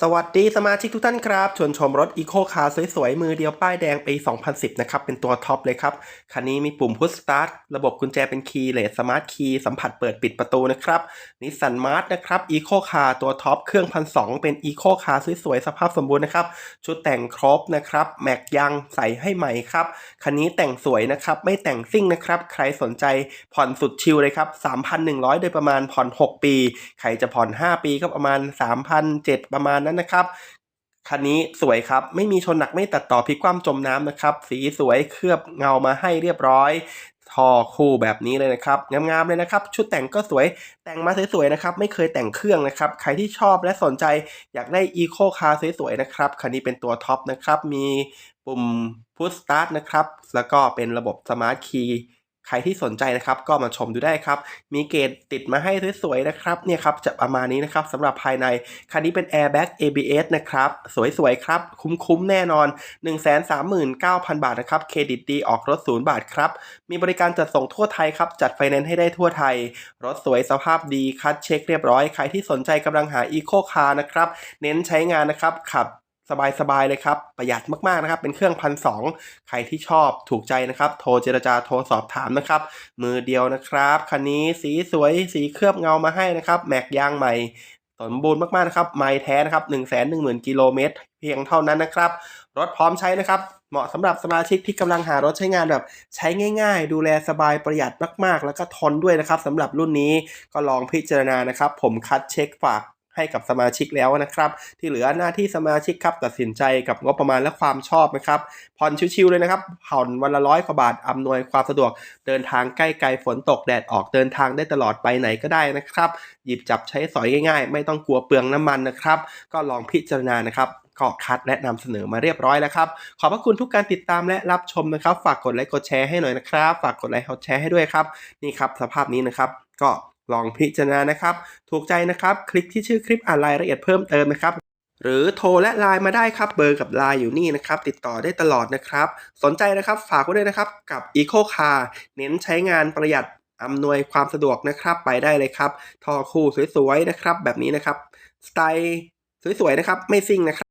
สวัสดีสมาชิกทุกท่านครับชวนชมรถอีโคคาร์สวยๆ มือเดียวป้ายแดงปี 2010 นะครับ เป็นตัวท็อปเลยครับ คันนี้มีปุ่มพุชสตาร์ทระบบกุญแจเป็นคีย์เลสสมาร์ทคีย์สัมผัสเปิดปิดประตูนะครับนิสสันมาร์ทนะครับอีโคคาร์ตัวท็อปเครื่องพันสองเป็นอีโคคาร์สวยๆ สภาพสมบูรณ์นะครับ ชุดแต่งครบนะครับแม็กยางใส่ให้ใหม่ครับ คันนี้แต่งสวยนะครับไม่แต่งซิ่งนะครับใครสนใจผ่อนสุดชิลเลยครับ3,100 โดยประมาณผ่อน 6 ปี ใครจะผ่อน 5 ปีก็ประมาณ3,700ประมาณนั้นนะครับคันนี้สวยครับ ไม่มีชนหนักไม่ตัดต่อพลิกคว่ำจมน้ำนะครับ สีสวยเคลือบเงามาให้เรียบร้อยท่อคู่แบบนี้เลยนะครับงามๆเลยนะครับ ชุดแต่งก็สวยแต่งมาสวยๆนะครับ ไม่เคยแต่งเครื่องนะครับ ใครที่ชอบและสนใจอยากได้อีโคคาร์สวยๆนะครับคันนี้เป็นตัวท็อปนะครับ มีปุ่มพุชสตาร์ทนะครับ แล้วก็เป็นระบบสมาร์ทคีย์ ใครที่สนใจนะครับก็มาชมดูได้ครับ มีเกจติดมาให้สวยๆนะครับเนี่ยครับจะประมาณนี้นะครับสำหรับภายในคันนี้เป็น Airbag ABS นะครับ สวยๆครับ คุ้มๆแน่นอน 139,000 บาทนะครับเครดิตดีออกรถศูนย์บาทครับ มีบริการจัดส่งทั่วไทยครับ จัดไฟแนนซ์ให้ได้ทั่วไทย รถสวยสภาพดีคัดเช็คเรียบร้อย ใครที่สนใจกำลังหา Eco Car นะครับ เน้นใช้งานนะครับขับ สบายๆเลยครับ ประหยัดมากๆนะครับ เป็นเครื่องพันสองใครที่ชอบถูกใจนะครับ โทรเจรจาโทรสอบถามนะครับ มือเดียวนะครับ คันนี้สีสวยสีเคลือบเงามาให้นะครับ แม็กยางใหม่สมบูรณ์มากๆนะครับไม้แท้นะครับ1 1 0 0 0 0กิโลเมตรเพียงเท่านั้นนะครับ รถพร้อมใช้นะครับ เหมาะสำหรับสมาชิกที่กำลังหารถใช้งานแบบ ใช้ง่าย ๆ ดูแลสบายประหยัดมากๆ แล้วก็ทนด้วยนะครับสำหรับรุ่นนี้ก็ลองพิจารณานะครับ ผมคัดเช็คฝาก ให้กับสมาชิกแล้วนะครับ ที่เหลือหน้าที่สมาชิกครับตัดสินใจกับงบประมาณและความชอบนะครับผ่อนชิวๆเลยนะครับผ่อนวันละร้อยกว่าบาทอำนวยความสะดวก เดินทางใกล้ไกลฝนตกแดดออกเดินทางได้ตลอดไปไหนก็ได้นะครับ หยิบจับใช้สอยง่ายๆ ไม่ต้องกลัวเปลืองน้ำมันนะครับ ก็ลองพิจารณานะครับก็คัดและนำเสนอมาเรียบร้อยแล้วครับ ขอบพระคุณทุกการติดตามและรับชมนะครับ ฝากกดไลค์กดแชร์ให้หน่อยนะครับ ฝากกดไลค์กดแชร์ให้ด้วยครับ นี่ครับ สภาพนี้นะครับ ก็ ลองพิจารณานะครับ ถูกใจนะครับ คลิกที่ชื่อคลิปอ่านรายละเอียดเพิ่มเติมนะครับ หรือโทรและไลน์มาได้ครับ เบอร์กับไลน์อยู่นี่นะครับ ติดต่อได้ตลอดนะครับ สนใจนะครับฝากไว้ด้วยนะครับกับ Eco Car เน้นใช้งานประหยัดอำนวยความสะดวกนะครับไปได้เลยครับ ทอคู่สวยๆนะครับ แบบนี้นะครับ สไตล์สวยๆนะครับ ไม่ซิ่งนะครับ